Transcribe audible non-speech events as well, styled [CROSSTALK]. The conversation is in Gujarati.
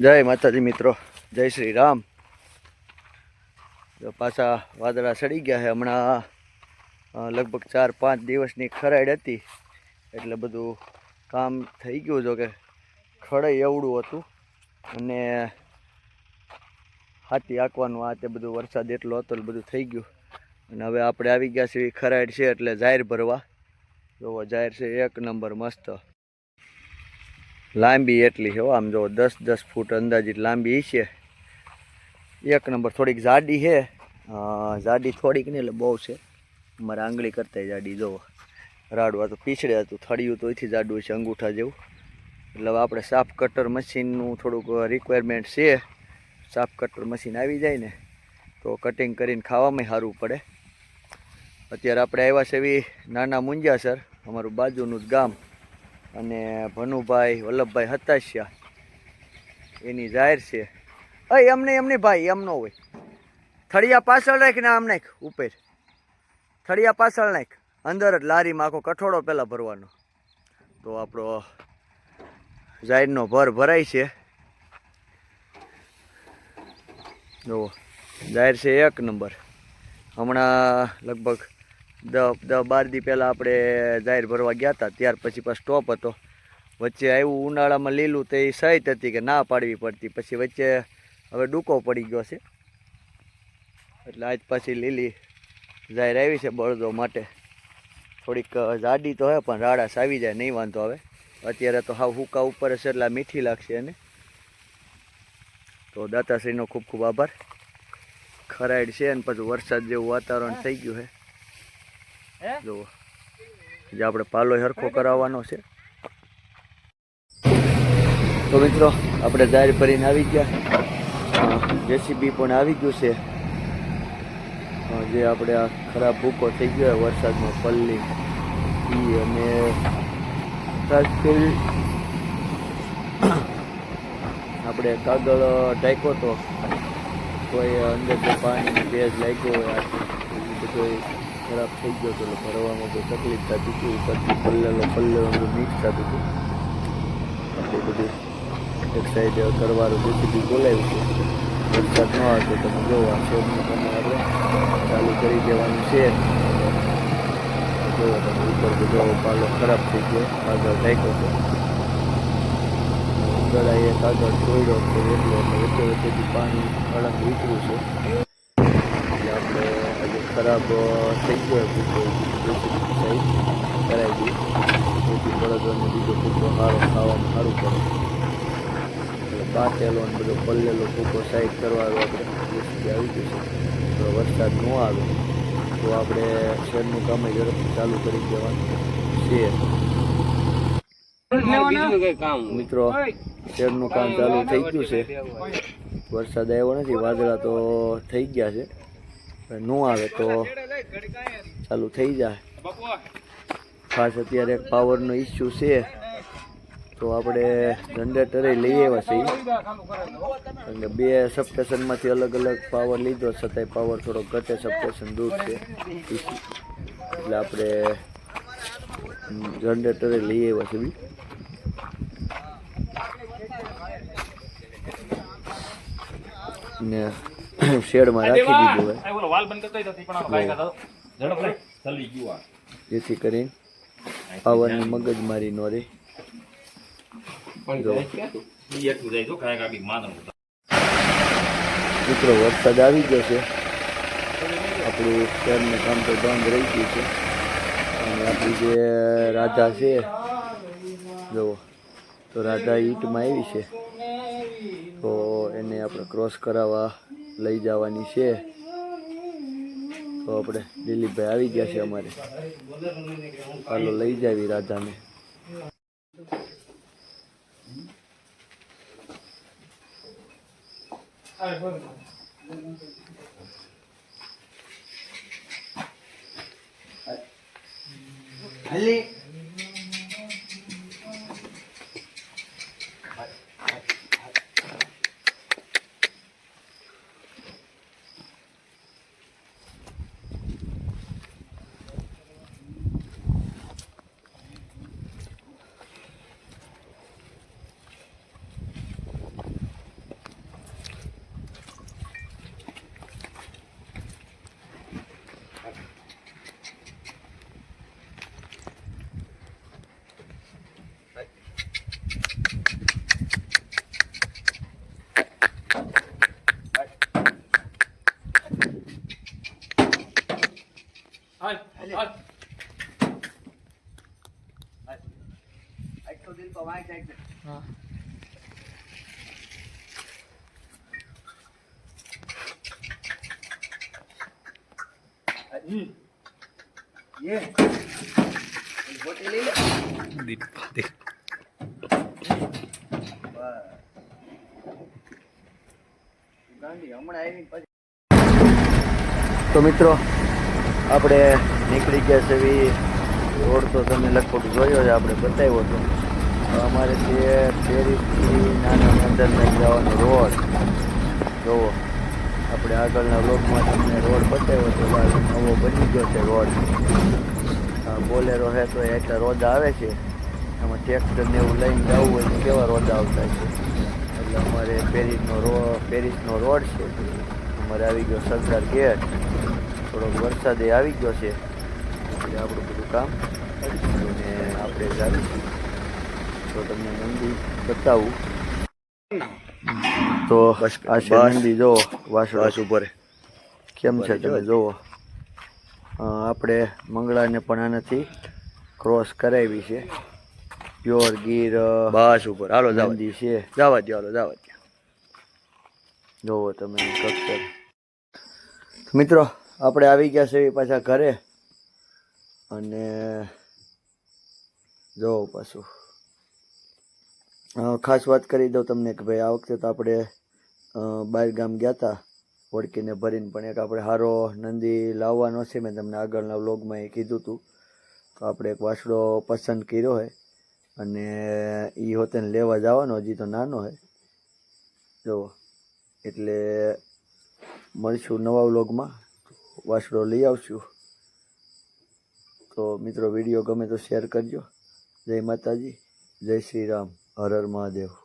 જય માતાજી મિત્રો, જય શ્રી રામ. જો પાછા વાદળા સડી ગયા છે. હમણાં લગભગ ચાર પાંચ દિવસની ખરાઈડ હતી. એટલે બધું કામ થઈ ગયું. જો કે ખડાઈ એવડું હતું. અને હાથી આંકવાનું, આ તે બધું વરસાદ એટલો હતો એટલે બધું થઈ ગયું. અને હવે આપણે આવી ગયા છીએ. ખરાઈડ છે એટલે જાહેર ભરવા. જોવો, જાહેર છે. એક નંબર મસ્ત. લાંબી એટલી છે આમ જો દસ દસ ફૂટ અંદાજિત લાંબી છે. એક નંબર થોડીક જાડી છે. જાડી થોડીક નહીં, એટલે બહુ છે. મારા આંગળી કરતા જાડી જોવો રાડવા તો પીછડે હતું, થળિયું તો એથી જાડું છે અંગૂઠા જેવું. એટલે આપણે સાફ કટર મશીનનું થોડુંક રિક્વાયરમેન્ટ છે. સાફ કટર મશીન આવી જાય ને, તો કટિંગ કરીને ખાવામાં સારું પડે. અત્યારે આપણે આવ્યા છે એવી નાના મુંજાસર અમારું બાજુનું જ ગામ. અને ભનુભાઈ, વલ્લભભાઈ હતાશિયા. એની જાહેર છે. અય એમને એમની ભાઈ એમનો હોય. થળિયા પાછળ નાખ ને આમ નાખ, ઉપર. થળિયા પાછળ નાખ. અંદર જ લારીમાં આખો કઠોળો પહેલાં ભરવાનો. તો આપણો જાહેરનો ભર ભરાય છે. જુઓ, જાહેર છે એક નંબર. હમણાં લગભગ દસ બાર દી પહેલાં આપણે જાહેર ભરવા ગયા હતા ત્યાર પછી પાછો સ્ટોપ હતો. વચ્ચે આવ્યું ઉનાળામાં લીલું તો એ સહિત હતી કે ના પાડવી પડતી પછી વચ્ચે હવે ડૂકો પડી ગયો છે. એટલે આજ પાછી લીલી જાહેર આવી છે બળદો માટે. થોડીક જાડી તો હે પણ રાડાસ આવી જાય નહીં વાંધો આવે. અત્યારે તો હાવ હુકા ઉપર હશે એટલે મીઠી લાગશે એને. તો દાતાશ્રીનો ખૂબ ખૂબ આભાર. ખરાઈડ છે અને પછી વરસાદ જેવું વાતાવરણ થઈ ગયું છે. જુઓ. જે આપણે પાલો હરખો કરાવવાનો છે. તો મિત્રો, આપણે જાહેર ભરીને આવી ગયા. જેસીબી પણ આવી ગયું છે. જે આપણે આ ખરાબ ભૂકો થઈ ગયો વરસાદમાં, પલ્લી, ઈ અને આપણે કાગળ ઢાંક્યો તો કોઈ અંદર પાણી ભેજ લાગ્યો હોય બધો ખરાબ થઈ ગયો હતો એટલે ભરવામાં બહુ તકલીફ થતી હતી ઉપરથી પલ્લેલો પલ્લેલો મિક્સ થતું હતું. આપણે બધું એક સાઈડ કરવાનું જેથી બોલાવ્યું છે. વરસાદ ન આવતો, તમે જોવા, આ શેડનું તમે આપણે ચાલુ કરી દેવાનું છે. જોવો તમે, ઉપર બધો પાલો ખરાબ થઈ ગયો આગળ ઢાંક્યો હતો ગળાએ કાગળ છોડ્યો તો એટલો એટલે વચ્ચે વચ્ચેથી પાણી અળંગ નીકળ્યું છે. ખરાબ થઈ ગયો સાઈડ કરાવી દઈએ તેથી બળદોને બીજો કૂતરો સારો ખાવામાં સારું પડે. બાટેલો ને બધો પલ્લેલો કૂતરો સાઈડ કરવાનો આપણે. આવી ગયું છે. તો વરસાદ ન આવે તો આપણે શેરનું કામ ઝડપથી ચાલુ કરી દેવાનું. છે મિત્રો શેરનું કામ ચાલુ થઈ ગયું છે. વરસાદ આવ્યો નથી વાદળા તો થઈ ગયા છે. ન આવે તો ચાલુ થઈ જાય. ખાસ અત્યારે એક પાવરનો ઇસ્યુ છે. તો આપણે જનરેટરે લઈ આવ્યા છીએ. કારણ કે બે સબસ્ટેશનમાંથી અલગ અલગ પાવર લીધો છતાંય પાવર થોડો ઘટે સબસ્ટેશન દૂર છે. એટલે આપણે જનરેટરે લઈ આવ્યા છીએ ને [COUGHS] શેડમાં રાખી દીધું હોય. વાલ બંધ કરતો. જેથી કરી પાવરની મગજમારી નો રે. મિત્રો વરસાદ આવી ગયો છે. આપણું શહેરનું કામ તો બંધ રહી ગયું છે. અને આપણી જે રાધા છે જુઓ તો રાધા ઈટમાં આવી છે. તો એને આપણે ક્રોસ કરાવવા લઈ જવાની છે. તો આપણે દિલીપભાઈ આવી ગયા છે અમારે. હાલો, લઈ જાવી રાધાને હાલી. આજ તો દિલ પર હા. ये બોટી લઈ લે. ગાંધી હમણાં આવી પછી તો મિત્રો આપણે નીકળી ગયા છે રોડ તો તમે લગભગ જોયો છે આપણે બતાવ્યો હતો તો. અમારે તે શેરીથી નાના અંદરના જવાનો રોડ જોવો આપણે આગળના બ્લોકમાં તમને રોડ બતાવ્યો તો નવો બની ગયો છે રોડ. બોલેરો હે તો એટલા રોડ આવે છે. એમાં ટ્રેક્ટર ને એવું લઈને જવું હોય તો કેવા રોડ આવતા છે? એટલે અમારે પેરિસનો રો, પેરિસનો રોડ છે. અમારે આવી ગયો સરદાર ગેટ થોડોક વરસાદ આવી ગયો છે. એટલે આપણું બધું કામ કરીશું ને આપણે જાવીશું. તો તમને મંદિર બતાવું. તો આ છે મંદિર જો વાસુ ઉપર કેમ છે તમે જુઓ. આપણે મંગળાને પણ આનાથી ક્રોસ કરાવી છે. પ્યોર ગીર બસ ઉપર હાલો મંદિર છે. જવા દો હાલો જવા દો જુઓ તમે કક્ષર મિત્રો આપણે આવી ગયા છે પાછા ઘરે. અને જોવો પાછું. ખાસ વાત કરી દઉં તમને કે ભાઈ, આ વખતે તો આપણે બહાર ગામ ગયા હતા ઓળખીને ભરીને. પણ એક આપણે હારો નંદી લાવવાનો છે મેં તમને આગળના વ્લોગમાં એ કીધું હતું તો આપણે એક વાસડો પસંદ કર્યો હોય અને એ હોતે લેવા જવાનો, હજી તો નાનો હોય જો, એટલે મળશું નવા વ્લોગમાં. વાસડો લઈ આવશું. તો મિત્રો, વીડિયો ગમે તો શેર કરજો. જય માતાજી, જય શ્રી રામ. હર હર મહાદેવ.